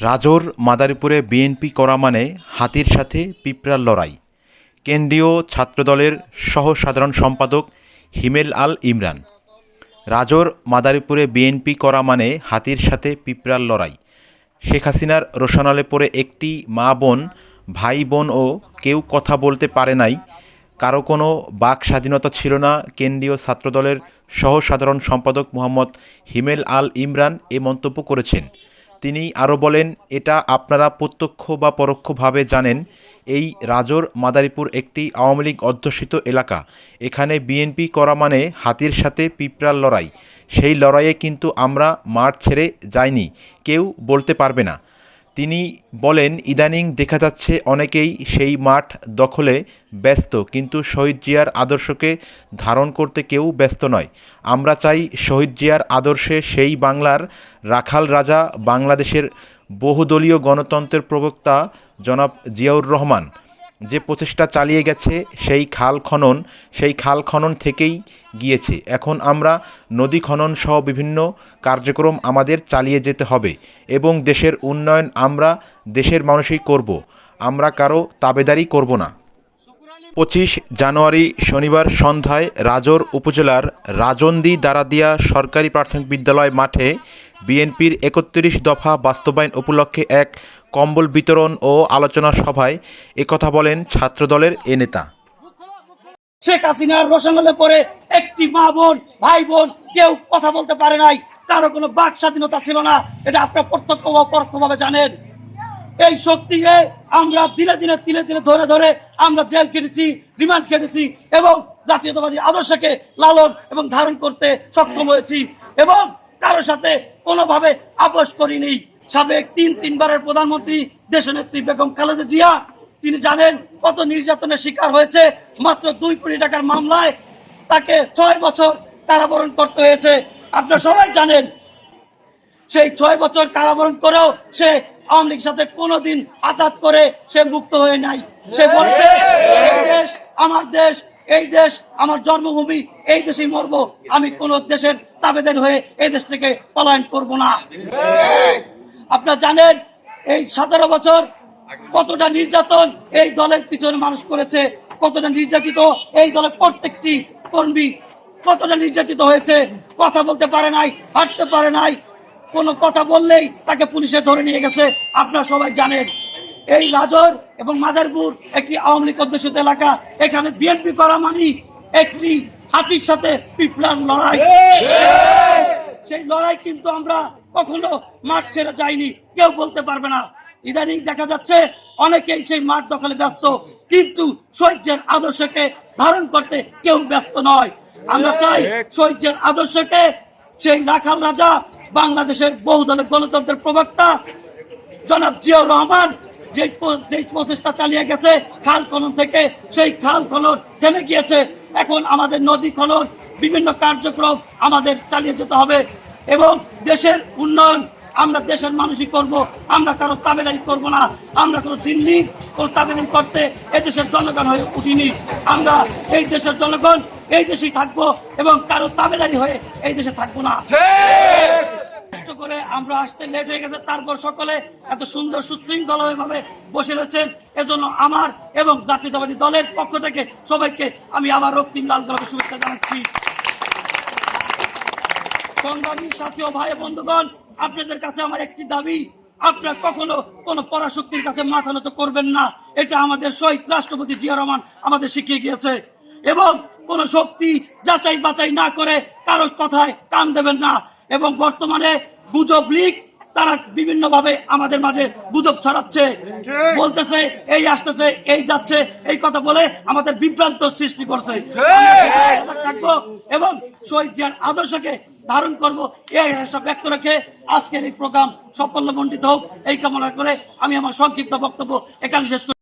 রাজোর, মাদারীপুরে BNP করা মানে হাতির সাথে পিঁপড়ার লড়াই। কেন্দ্রীয় ছাত্রদলের সহ সাধারণ সম্পাদক হিমেল আল ইমরান। রাজোর, মাদারীপুরে বিএনপি করা মানে হাতির সাথে পিঁপড়ার লড়াই। শেখ হাসিনার রোশনালে পড়ে একটি মা বোন, ভাই বোন ও কেউ কথা বলতে পারে নাই। কারও কোনো বাক স্বাধীনতা ছিল না কেন্দ্রীয় ছাত্রদলের সহ সাধারণ সম্পাদক মোহাম্মদ হিমেল আল ইমরান এ মন্তব্য করেছেন। তিনি আরও বলেন, এটা আপনারা প্রত্যক্ষ বা পরোক্ষভাবে জানেন, এই রাজর মাদারীপুর একটি আওয়ামী লীগ অধ্যুষিত এলাকা। এখানে বিএনপি করা মানে হাতির সাথে পিঁপড়ার লড়াই। সেই লড়াইয়ে কিন্তু আমরা মাঠ ছেড়ে যাইনি। কেউ বলতে পারবে না। তিনি বলেন, ইদানিং দেখা যাচ্ছে অনেকেই সেই মাঠ দখলে ব্যস্ত, কিন্তু শহীদ জিয়ার আদর্শকে ধারণ করতে কেউ ব্যস্ত নয়। আমরা চাই শহীদ জিয়ার আদর্শে সেই বাংলার রাখাল রাজা বাংলাদেশের বহুদলীয় গণতন্ত্রের প্রবক্তা জনাব জিয়াউর রহমান যে প্রচেষ্টা চালিয়ে গেছে, সেই খাল খনন, সেই খাল খনন থেকেই গিয়েছে। এখন আমরা নদী খনন সহ বিভিন্ন কার্যক্রম আমাদের চালিয়ে যেতে হবে এবং দেশের উন্নয়ন আমরা দেশের মানুষই করব। আমরা কারও তাবেদারি করব না। পঁচিশ জানুয়ারি শনিবার সন্ধ্যায় রাজোর উপজেলার রাজন্দি দারাদিয়া সরকারি প্রাথমিক বিদ্যালয় মাঠে বিএনপির একত্রিশ দফা বাস্তবায়ন উপলক্ষে এক কম্বল বিতরণ ও আলোচনা সভায় একথা বলেন ছাত্রদলের এ নেতা। শেখ হাসিনার রোশনালে পরে একটি মা বোন, ভাই বোন কেউ কথা বলতে পারে নাই, কারও কোনো বাক স্বাধীনতা ছিল না, এটা আপনার প্রত্যক্ষ বা পরোক্ষভাবে জানেন। এই শক্তিকে আমরা দিনে দিনে, তিলে তিলে ধরে ধরে আমরা জেল কেটেছি রিমান্ড কেটেছি এবং জাতীয়তাবাদী আদর্শকে লালন এবং ধারণ করতে সক্ষম হয়েছি এবং কারোর সাথে কোনোভাবে আপোষ করিনি। সাবেক তিন তিনবারের প্রধানমন্ত্রী দেশনেত্রী বেগম খালেদা জিয়া, তিনি জানেন কত নির্যাতনের শিকার হয়েছে মাত্র দুই কোটি টাকার মামলায়। তাকে ছয় বছর কারাবরণ করতে হয়েছে। আপনারা সবাই জানেন, সেই ছয় বছর কারাবরণ করেও সে আওয়ামী লীগের সাথে কোনোদিন আঘাত করে সে মুক্ত হয়ে নাই। সে বলেছে, আমার দেশ এই দেশ আমার জন্মভূমি, এই দেশেই মরব। আমি কোন দেশের তাবেদের হয়ে এই দেশ থেকে পলায়ন করব না। আপনারা জানেন, এই সতেরো বছর কতটা নির্যাতন এই দলের পিছনে মানুষ করেছে, কতটা নির্যাতিত এই দলের প্রত্যেকটি কর্মী, কতটা নির্যাতিত হয়েছে, কথা বলতে পারে নাই, হাঁটতে পারে নাই, কোনো কথা বললেই তাকে পুলিশে ধরে নিয়ে গেছে। আপনারা সবাই জানেন এই রাজর এবং মাদারপুর একটি আওয়ামী লীগ অধ্যুষিত এলাকা। এখানে বিএনপি করা মানি একটি হাতির সাথে পিপলার লড়াই। সেই লড়াই কিন্তু আমরা কখনো মাঠ ছেড়ে যাইনি। কেউ বলতে পারবে না। ইদানিং দেখা যাচ্ছে অনেকেই সেই মাঠ দখলে ব্যস্ত, কিন্তু শহীদের আদর্শকে ধারণ করতে কেউ ব্যস্ত নয়। আমরা চাই শহীদের আদর্শকে সেই রাখাল রাজা, বাংলাদেশের বহুদলের গণতন্ত্রের প্রবক্তা জনাব জিয়াউর রহমান যে প্রচেষ্টা চালিয়ে গেছে, খাল খনন থেকে সেই খাল খনন থেমে গিয়েছে। এখন আমাদের নদী খনন, বিভিন্ন কার্যক্রম আমাদের চালিয়ে যেতে হবে এবং দেশের উন্নয়ন আমরা দেশের মানুষই করব, আমরা কারও তাবেদারি করব না, আমরা কোনো দিল্লি কোনো তাবেদারি করতে এই দেশের জনগণ হয়ে উঠিনি। আমরা এই দেশের জনগণ, এই দেশেই থাকব এবং কারও তাবেদারি হয়ে এই দেশে থাকব না। করে আমরা আসতে লেট হয়ে গেছে। তারপর সকলে এত সুন্দর সুশৃঙ্খল ভাবে বসে রয়েছেন। এজন্য আমার এবং জাতীয়তাবাদী দলের পক্ষ থেকে সবাইকে আমি আবার রক্তিম লাল গোলাপের শুভেচ্ছা জানাচ্ছি। সংগ্রামী সাথী ভাই বন্ধুগণ, আপনাদের কাছে আমার একটি দাবি, আপনারা কখনো কোনো পরাশক্তির কাছে মাথা নত করবেন না। এটা আমাদের শহীদ রাষ্ট্রপতি জিয়া রহমান আমাদের শিখিয়ে গিয়েছে। এবং কোন শক্তি যাচাই বাছাই না করে কারোর কথায় কান দেবেন না। এবং বর্তমানে গুজব লীগ তারা বিভিন্ন ভাবে আমাদের মাঝে গুজব ছড়াচ্ছে। বলতেছে এই আসতেছে এই যাচ্ছে এই কথা বলে আমাদের বিভ্রান্ত সৃষ্টি করছে। থাকব এবং শহীদ জিয়ার আদর্শকে ধারণ করব এই আশা ব্যক্ত রেখে আজকের এই প্রোগ্রাম সাফল্যমণ্ডিত হোক এই কামনা করে আমি আমার সংক্ষিপ্ত বক্তব্য এখানে শেষ করি।